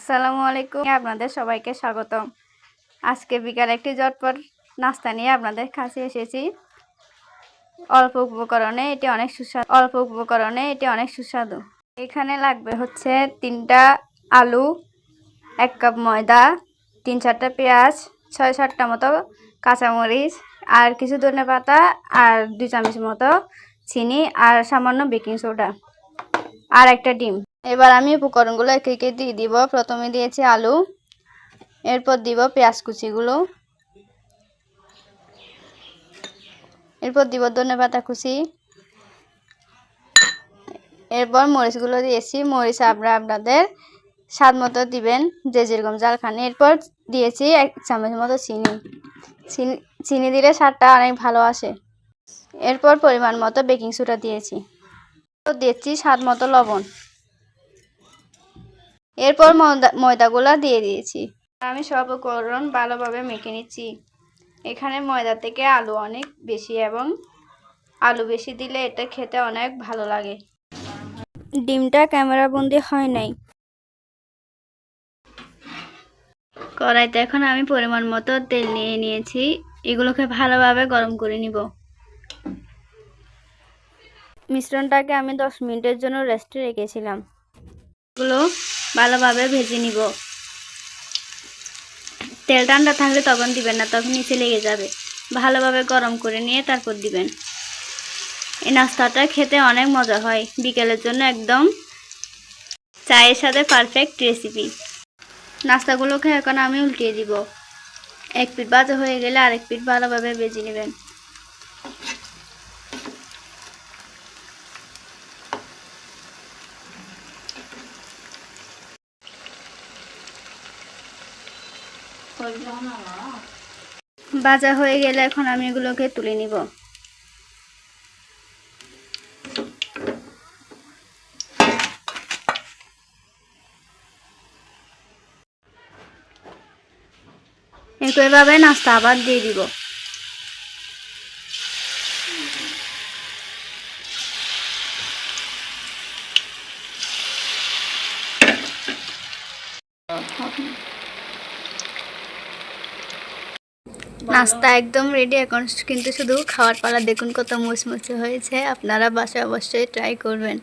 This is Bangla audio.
আসসালামু আলাইকুম। আপনাদের সবাইকে স্বাগতম। আজকে বিকাল একটি জটপট নাস্তা নিয়ে আপনাদের কাছে এসেছি। অল্প উপকরণে এটি অনেক সুস্বাদু। অল্প উপকরণে এটি অনেক সুস্বাদু। এখানে লাগবে হচ্ছে তিনটা আলু, এক কাপ ময়দা, তিন চারটা পেঁয়াজ, ছয় সাতটা মতো কাঁচামরিচ, আর কিছু ধনে পাতা, আর দুই চামচ মতো চিনি, আর সামান্য বেকিং সোডা, আর একটা ডিম। এবার আমি উপকরণগুলো একে একে দিয়ে দিব। প্রথমে দিয়েছি আলু, এরপর দিব পেঁয়াজ কুচিগুলো, এরপর দিব ধনে পাতা কুচি, এরপর মরিচগুলো দিয়েছি। মরিচ আপনারা আপনাদের স্বাদ মতো দিবেন, যে যেরকম জাল এরপর দিয়েছি এক চামচ মতো চিনি। চিনি চিনি দিলে স্বাদটা অনেক ভালো আসে। এরপর পরিমাণ মতো বেকিং সোডা দিয়েছি। দিয়েছি স্বাদ মতো লবণ। এরপর ময়দা ময়দাগুলো দিয়ে দিয়েছি। আমি সব উপকরণ ভালোভাবে মেখে নিচ্ছি। এখানে ময়দা থেকে আলু অনেক বেশি এবং আলু বেশি দিলে এটা খেতে অনেক ভালো লাগে। ডিমটা ক্যামেরা বন্দি হয় নাই। কড়াইতে এখন আমি পরিমাণ মতো তেল নিয়ে নিয়েছি। এগুলোকে ভালোভাবে গরম করে নিব। মিশ্রণটাকে আমি দশ মিনিটের জন্য রেস্টে রেখেছিলাম। এগুলো ভালোভাবে ভেজে নিব। তেল ঠান্ডা থাকলে তখন দিবেন না, তখন নিচে লেগে যাবে। ভালোভাবে গরম করে নিয়ে তারপর দিবেন। এই নাস্তাটা খেতে অনেক মজা হয়, বিকেলের জন্য একদম চায়ের সাথে পারফেক্ট রেসিপি নাস্তাগুলোকে এখন আমি উল্টিয়ে দিব। এক পিঠ ভাজা হয়ে গেলে আরেক পিঠ ভালোভাবে বেজে নেবেন। ভাজা হয়ে গেলে এখন আমি এগুলোকে তুলে নিব। একইভাবে নাস্তা আবার দিয়ে দিব। নাস্তা একদম রেডি এখন কিন্তু শুধু খাওয়ার পালা দেখুন কত মুচমুচে হয়েছে। আপনারা বাসায় অবশ্যই ট্রাই করবেন।